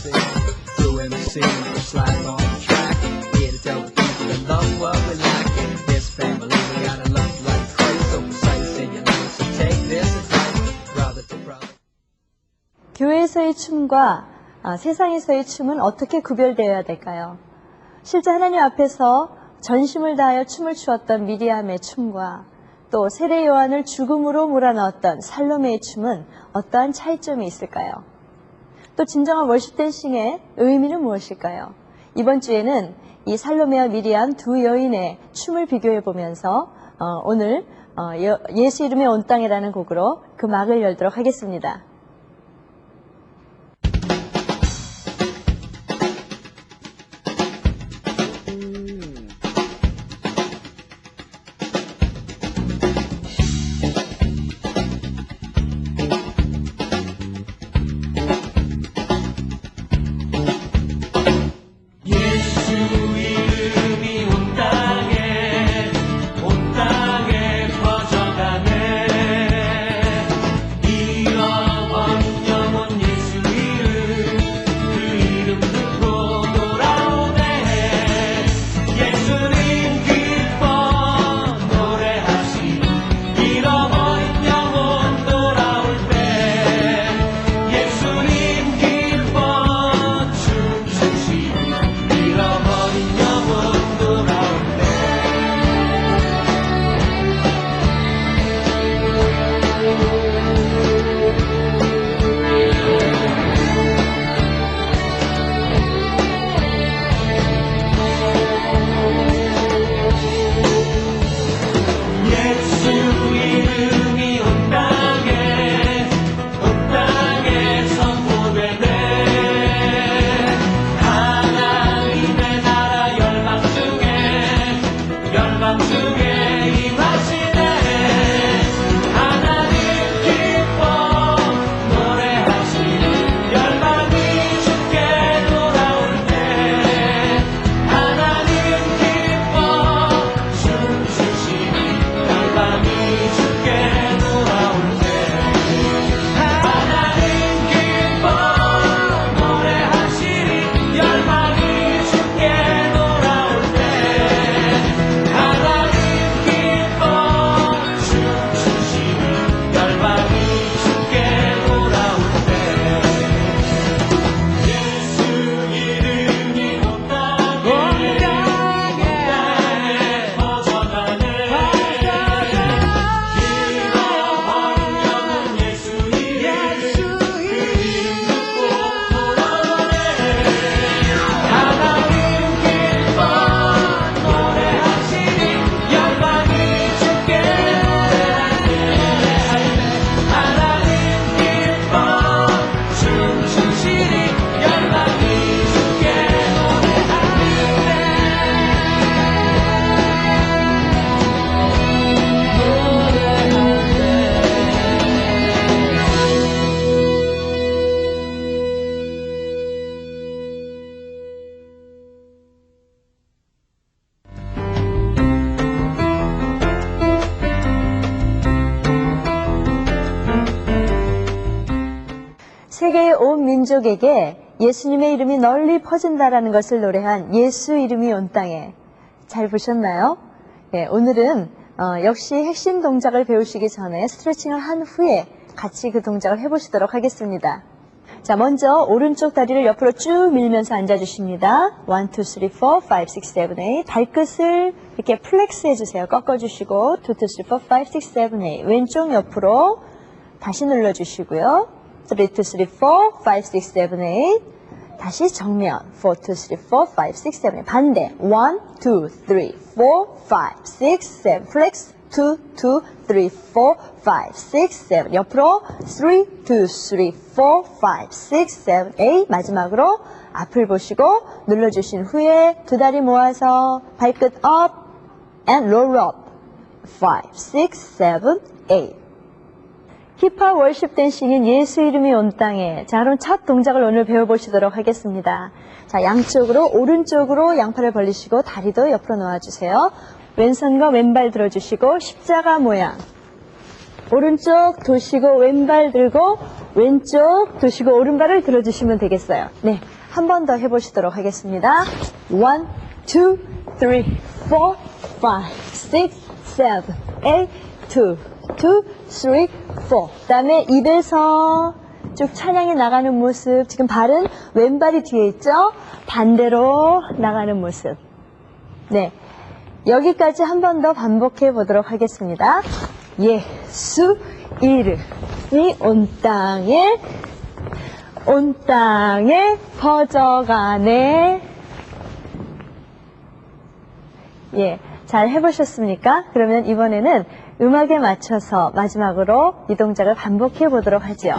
Doing the scene, sliding on the track. Here to tell the people that love what we like. In this family, we gotta love like Christ. So precise in your life, so take this advice. Brother to brother. 교회에서의 춤과 아, 세상에서의 춤은 어떻게 구별되어야 될까요? 실제 하나님 앞에서 전심을 다하여 춤을 추었던 미리암의 춤과 또 세례 요한을 죽음으로 몰아넣었던 살로메의 춤은 어떠한 차이점이 있을까요? 또 진정한 월십 댄싱의 의미는 무엇일까요? 이번 주에는 이 살로메와 미리암 두 여인의 춤을 비교해 보면서 어, 오늘 어, 여- 예수 이름의 온 땅이라는 곡으로 그 막을 열도록 하겠습니다. 세계의 온 민족에게 예수님의 이름이 널리 퍼진다라는 것을 노래한 예수 이름이 온 땅에 잘 보셨나요? 예, 오늘은 어, 역시 핵심 동작을 배우시기 전에 스트레칭을 한 후에 같이 그 동작을 해보시도록 하겠습니다. 자, 먼저 오른쪽 다리를 옆으로 쭉 밀면서 앉아주십니다. 1, 2, 3, 4, 5, 6, 7, 8. 발끝을 이렇게 플렉스 해주세요. 꺾어주시고 2, 2, 3, 4, 5, 6, 7, 8. 왼쪽 옆으로 다시 눌러주시고요. 3, 2, 3, 4, 5, 6, 7, 8. 다시 정면. 4, 2, 3, 4, 5, 6, 7, 8. 반대. 1, 2, 3, 4, 5, 6, 7. 플렉스. 2, 2, 3, 4, 5, 6, 7. 옆으로 3, 2, 3, 4, 5, 6, 7, 8. 마지막으로 앞을 보시고 눌러주신 후에 두 다리 모아서 발끝 up and roll up. 5, 6, 7, 8. 힙합 월십 댄싱인 예수 이름이 온 땅에. 자, 그럼 첫 동작을 오늘 배워보시도록 하겠습니다. 자, 양쪽으로, 오른쪽으로 양팔을 벌리시고 다리도 옆으로 놓아주세요. 왼손과 왼발 들어주시고 십자가 모양. 오른쪽 도시고 왼발 들고 왼쪽 두시고 오른발을 들어주시면 되겠어요. 네, 한 번 더 해보시도록 하겠습니다. One, two, three, four, five, six, seven, eight, two, two, three, four. 그다음에 입에서 쭉 찬양이 나가는 모습. 지금 발은 왼발이 뒤에 있죠? 반대로 나가는 모습. 네. 여기까지 한 번 더 반복해 보도록 하겠습니다. 예수 이름이 온 땅에 온 땅에 퍼져가네. 예, 잘 해보셨습니까? 그러면 이번에는 음악에 맞춰서 마지막으로 이 동작을 반복해 보도록 하지요.